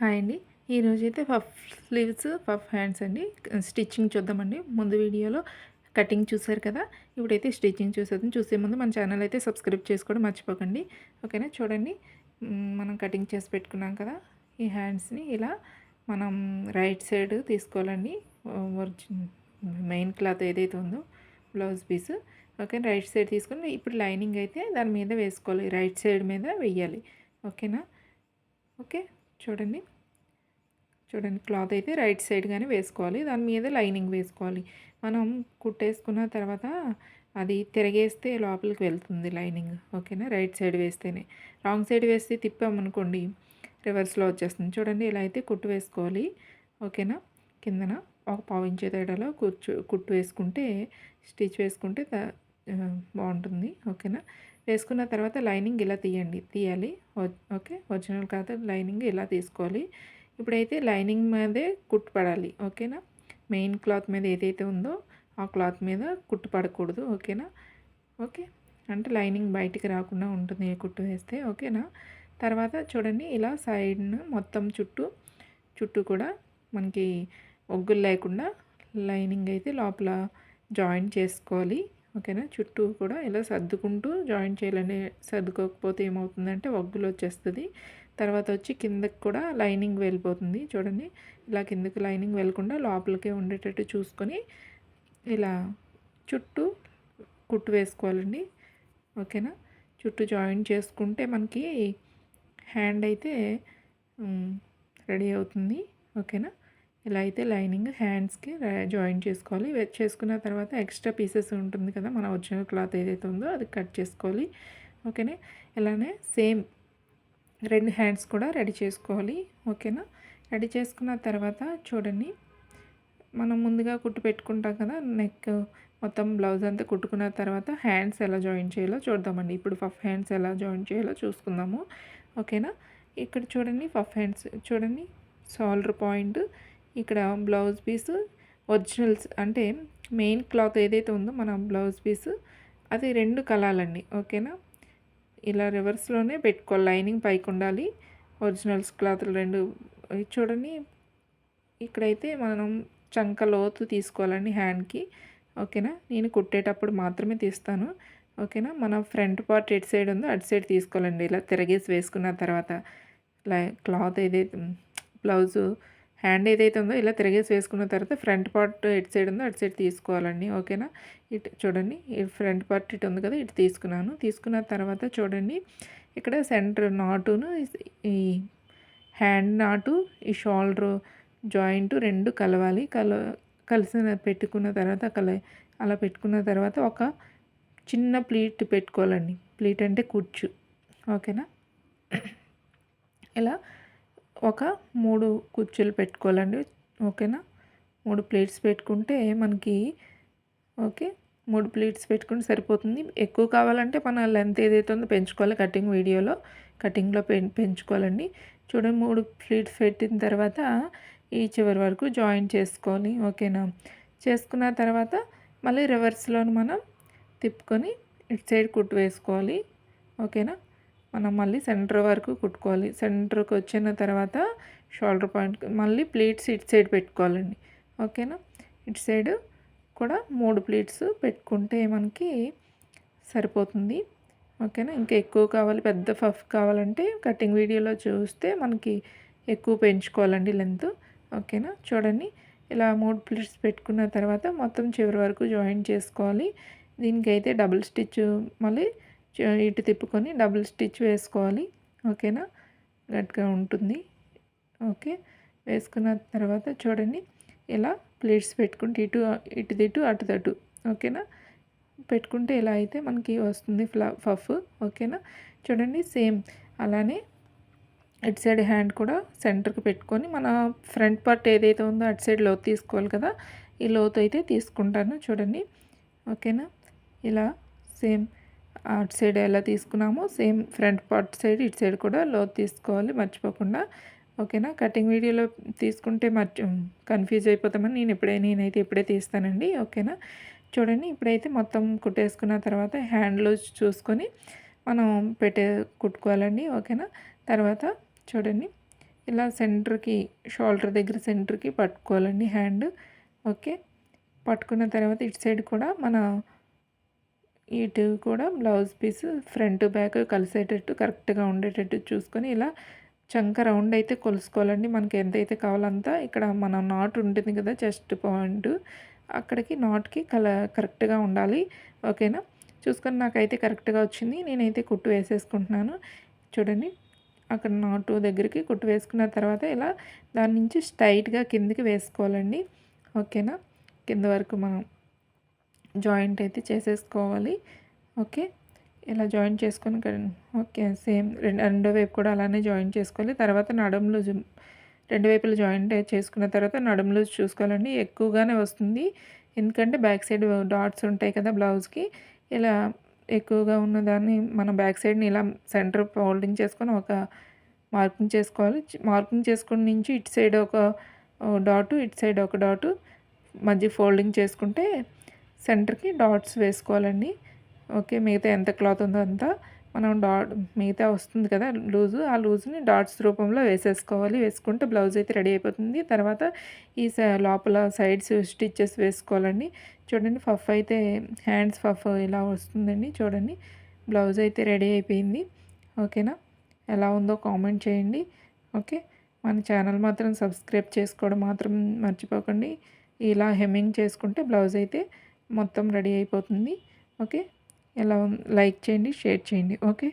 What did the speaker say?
Hi అండి. ఈరోజు అయితే పఫ్ స్లీవ్స్ పఫ్ హ్యాండ్స్ అండి. స్టిచ్చింగ్ చూద్దామండి. ముందు వీడియోలో కటింగ్ చూసారు కదా? ఇప్పుడైతే స్టిచ్చింగ్ చూసేది చూసే ముందు మన ఛానల్ అయితే సబ్స్క్రైబ్ చేసుకోవడం మర్చిపోకండి. ఓకేనా? చూడండి. మనం కటింగ్ చేసి పెట్టుకున్నాం కదా? ఈ హ్యాండ్స్ని ఇలా మనం రైట్ సైడ్ తీసుకోవాలండి. మెయిన్ క్లాత్ ఏదైతే ఉందో blouse piece. Okay right side తీసుకొని ఇప్పుడు లైనింగ్ అయితే దాని మీద వేసుకోవాలి. రైట్ సైడ్ మీద వెయ్యాలి. ఓకేనా? ఓకే. చూడండి. చూడండి క్లాత్ అయితే రైట్ సైడ్ కానీ వేసుకోవాలి. దాని మీద లైనింగ్ వేసుకోవాలి. మనం కుట్టేసుకున్న తర్వాత అది తిరగేస్తే లోపలికి వెళ్తుంది లైనింగ్. ఓకేనా? రైట్ సైడ్ వేస్తేనే. రాంగ్ సైడ్ వేస్తే తిప్పామనుకోండి రివర్స్లో వచ్చేస్తుంది. చూడండి ఇలా అయితే కుట్టు వేసుకోవాలి. ఓకేనా? కిందన ఒక పావు తేడాలో కూర్చో కుట్టు వేసుకుంటే స్టిచ్ వేసుకుంటే బాగుంటుంది. ఓకేనా? వేసుకున్న తర్వాత లైనింగ్ ఇలా తీయండి. తీయాలి. ఓకే. ఒరిజినల్ కాదు. లైనింగ్ ఇలా తీసుకోవాలి. ఇప్పుడైతే లైనింగ్ మీదే కుట్టు పడాలి ఓకేనా? మెయిన్ క్లాత్ మీద ఏదైతే ఉందో ఆ క్లాత్ మీద కుట్టు పడకూడదు. ఓకేనా? ఓకే. అంటే లైనింగ్ బయటికి రాకుండా ఉంటుంది ఏ కుట్టు వేస్తే. ఓకేనా? తర్వాత చూడండి. ఇలా సైడ్ను మొత్తం చుట్టూ చుట్టూ కూడా మనకి ఒగ్గులు లేకుండా లైనింగ్ అయితే లోపల జాయిన్ చేసుకోవాలి. ఓకేనా? చుట్టూ కూడా ఇలా సర్దుకుంటూ జాయిన్ చేయాలని సర్దుకోకపోతే ఏమవుతుందంటే వగ్గులు వచ్చేస్తుంది. తర్వాత వచ్చి కిందకి కూడా లైనింగ్ వెళ్ళిపోతుంది. చూడండి ఇలా కిందకి లైనింగ్ వెళ్ళకుండా లోపలికే ఉండేటట్టు చూసుకొని ఇలా చుట్టూ కుట్టు వేసుకోవాలండి. ఓకేనా? చుట్టూ జాయిన్ చేసుకుంటే మనకి హ్యాండ్ అయితే రెడీ అవుతుంది. ఓకేనా? ఇలా అయితే లైనింగ్ హ్యాండ్స్కి జాయిన్ చేసుకోవాలి. చేసుకున్న తర్వాత ఎక్స్ట్రా పీసెస్ ఉంటుంది కదా మన ఒరిజినల్ క్లాత్ ఏదైతే ఉందో అది కట్ చేసుకోవాలి. ఓకేనా? ఇలానే సేమ్ రెండు హ్యాండ్స్ కూడా రెడీ చేసుకోవాలి. ఓకేనా? రెడీ చేసుకున్న తర్వాత చూడండి మనం ముందుగా కుట్టు పెట్టుకుంటాం కదా నెక్ మొత్తం బ్లౌజ్ అంతా కుట్టుకున్న తర్వాత హ్యాండ్స్ ఎలా జాయిన్ చేయాలో చూద్దామండి. ఇప్పుడు ఫఫ్ హ్యాండ్స్ ఎలా జాయిన్ చేయాలో చూసుకుందాము. ఓకేనా? ఇక్కడ చూడండి ఫఫ్ హ్యాండ్స్ చూడండి షోల్డర్ పాయింట్ ఇక్కడ బ్లౌజ్ పీస్ ఒరిజినల్స్ అంటే మెయిన్ క్లాత్ ఏదైతే ఉందో మన బ్లౌజ్ పీస్ అది రెండు కలాలండి ఓకేనా? ఇలా రివర్స్లోనే పెట్టుకోవాలి లైనింగ్ పైకి ఉండాలి ఒరిజినల్స్ క్లాత్లు రెండు. చూడండి ఇక్కడైతే మనం చంక లోతు తీసుకోవాలండి హ్యాండ్కి ఓకేనా? నేను కుట్టేటప్పుడు మాత్రమే తీస్తాను ఓకేనా? మన ఫ్రంట్ పార్ట్ ఎటు సైడ్ ఉందో అటు సైడ్ తీసుకోవాలండి ఇలా తిరగేసి వేసుకున్న తర్వాత. క్లాత్ ఏదైతే బ్లౌజు హ్యాండ్ ఏదైతే ఉందో ఇలా తిరిగేసి వేసుకున్న తర్వాత ఫ్రంట్ పార్ట్ ఎటు సైడ్ ఉందో అటు సైడ్ తీసుకోవాలండి ఓకేనా? ఇటు చూడండి ఫ్రంట్ పార్ట్ ఇటు ఉంది కదా ఇటు తీసుకున్నాను. తీసుకున్న తర్వాత చూడండి ఇక్కడ సెంటర్ నాటును ఈ హ్యాండ్ నాటు ఈ షోల్డర్ జాయింట్ రెండు కలవాలి. కల కలిసిన పెట్టుకున్న తర్వాత కల అలా పెట్టుకున్న తర్వాత ఒక చిన్న ప్లీట్ పెట్టుకోవాలండి. ప్లీట్ అంటే కుచ్చు ఓకేనా? ఇలా ఒక మూడు కుర్చీలు పెట్టుకోవాలండి. ఓకేనా? మూడు ప్లేట్స్ పెట్టుకుంటే మనకి ఓకే మూడు ప్లేట్స్ పెట్టుకుంటే సరిపోతుంది. ఎక్కువ కావాలంటే మన లెంత్ ఏదైతే ఉందో పెంచుకోవాలి కటింగ్ వీడియోలో. కటింగ్లో పె పెంచుకోవాలండి. చూడండి మూడు ప్లేట్స్ పెట్టిన తర్వాత ఈ చివరి వరకు జాయిన్ చేసుకోవాలి ఓకేనా? చేసుకున్న తర్వాత మళ్ళీ రివర్స్లో మనం తిప్పుకొని ఇటు సైడ్ కుట్టు వేసుకోవాలి. ఓకేనా? మనం మళ్ళీ సెంటర్ వరకు కుట్టుకోవాలి. సెంటర్కి వచ్చిన తర్వాత షోల్డర్ పాయింట్ మళ్ళీ ప్లీట్స్ ఇటు సైడ్ పెట్టుకోవాలండి. ఓకేనా? ఇటు సైడ్ కూడా మూడు ప్లీట్స్ పెట్టుకుంటే మనకి సరిపోతుంది. ఓకేనా? ఇంకా ఎక్కువ కావాలి పెద్ద ఫఫ్ కావాలంటే కటింగ్ వీడియోలో చూస్తే మనకి ఎక్కువ పెంచుకోవాలండి లెంత్. ఓకేనా? చూడండి. ఇలా మూడు ప్లీట్స్ పెట్టుకున్న తర్వాత మొత్తం చివరి వరకు జాయిన్ చేసుకోవాలి. దీనికైతే డబుల్ స్టిచ్ మళ్ళీ ఇటు తిప్పుకొని డబుల్ స్టిచ్ వేసుకోవాలి. ఓకేనా? గట్టిగా ఉంటుంది. ఓకే? వేసుకున్న తర్వాత చూడండి. ఇలా ప్లేట్స్ పెట్టుకుంటే ఇటు ఇటు తిట్టు అటు తటు ఓకేనా? పెట్టుకుంటే ఇలా అయితే మనకి వస్తుంది ఫ్లా ఫఫ్. ఓకేనా? చూడండి సేమ్ అలానే ఇటు సైడ్ హ్యాండ్ కూడా సెంటర్కి పెట్టుకొని మన ఫ్రంట్ పార్ట్ ఏదైతే ఉందో అటు సైడ్ లోతు తీసుకోవాలి కదా? ఈ లోతు అయితే తీసుకుంటాను చూడండి. ఓకేనా? ఇలా సేమ్ అటు సైడ్ ఎలా తీసుకున్నామో సేమ్ ఫ్రంట్ పార్ట్ సైడ్ ఇటు సైడ్ కూడా లో తీసుకోవాలి మర్చిపోకుండా. ఓకేనా? కటింగ్ వీడియోలో తీసుకుంటే మర్చి కన్ఫ్యూజ్ అయిపోతామని నేను ఇప్పుడే నేనైతే ఇప్పుడే తీస్తానండి. ఓకేనా? చూడండి ఇప్పుడైతే మొత్తం కుట్టేసుకున్న తర్వాత హ్యాండ్లో చూసుకొని మనం పెట్టే కుట్టుకోవాలండి. ఓకేనా? తర్వాత చూడండి ఇలా సెంటర్కి షోల్డర్ దగ్గర సెంటర్కి పట్టుకోవాలండి హ్యాండ్. ఓకే? పట్టుకున్న తర్వాత ఇటు సైడ్ కూడా మన ఇటు కూడా బ్లౌజ్ పీస్ ఫ్రంట్ బ్యాక్ కలిసేటట్టు కరెక్ట్గా ఉండేటట్టు చూసుకొని ఇలా చంక రౌండ్ అయితే కొలుసుకోవాలండి. మనకి ఎంతైతే కావాలంతా ఇక్కడ మనం నాట్ ఉంటుంది కదా చెస్ట్ పాయింట్. అక్కడికి నాట్కి కల కరెక్ట్గా ఉండాలి. ఓకేనా? చూసుకొని నాకైతే కరెక్ట్గా వచ్చింది. నేనైతే కుట్టు వేసేసుకుంటున్నాను. చూడండి. అక్కడ నాటు దగ్గరికి కుట్టు వేసుకున్న తర్వాత ఇలా దాని నుంచి స్ట్రైట్గా కిందికి వేసుకోవాలండి. ఓకేనా? కింద వరకు మనం జాయింట్ అయితే చేసేసుకోవాలి. ఓకే? ఇలా జాయిన్ చేసుకొని ఓకే సేమ్ రెండో వైపు కూడా అలానే జాయిన్ చేసుకోవాలి. తర్వాత నడుములు రెండు వైపులు జాయింట్ చేసుకున్న తర్వాత నడుములు చూసుకోవాలండి. ఎక్కువగానే వస్తుంది. ఎందుకంటే బ్యాక్ సైడ్ డాట్స్ ఉంటాయి కదా బ్లౌజ్కి. ఇలా ఎక్కువగా ఉన్నదాన్ని మనం బ్యాక్ సైడ్ని ఇలా సెంటర్ ఫోల్డింగ్ చేసుకొని ఒక మార్కింగ్ చేసుకోవాలి. మార్కింగ్ చేసుకుని నుంచి ఇటు సైడ్ ఒక డాటు ఇటు సైడ్ ఒక డాటు మధ్య ఫోల్డింగ్ చేసుకుంటే సెంటర్కి డాట్స్ వేసుకోవాలండి. ఓకే మిగతా ఎంత క్లాత్ ఉందో అంతా మనం డాట్ మిగతా వస్తుంది కదా లూజు ఆ లూజుని డాట్స్ రూపంలో వేసేసుకోవాలి. వేసుకుంటే బ్లౌజ్ అయితే రెడీ అయిపోతుంది. తర్వాత ఈ లోపల సైడ్స్ స్టిచ్చెస్ వేసుకోవాలండి. చూడండి ఫఫ్ అయితే హ్యాండ్స్ ఫఫ్ ఇలా వస్తుందండి చూడండి. బ్లౌజ్ అయితే రెడీ అయిపోయింది. ఓకేనా? ఎలా ఉందో కామెంట్ చేయండి. ఓకే? మన ఛానల్ మాత్రం సబ్స్క్రైబ్ చేసుకోవడం మాత్రం మర్చిపోకండి. ఇలా హెమ్మింగ్ చేసుకుంటే బ్లౌజ్ అయితే మొత్తం రెడీ అయిపోతుంది. ఓకే? ఎలా లైక్ చేయండి షేర్ చేయండి. ఓకే?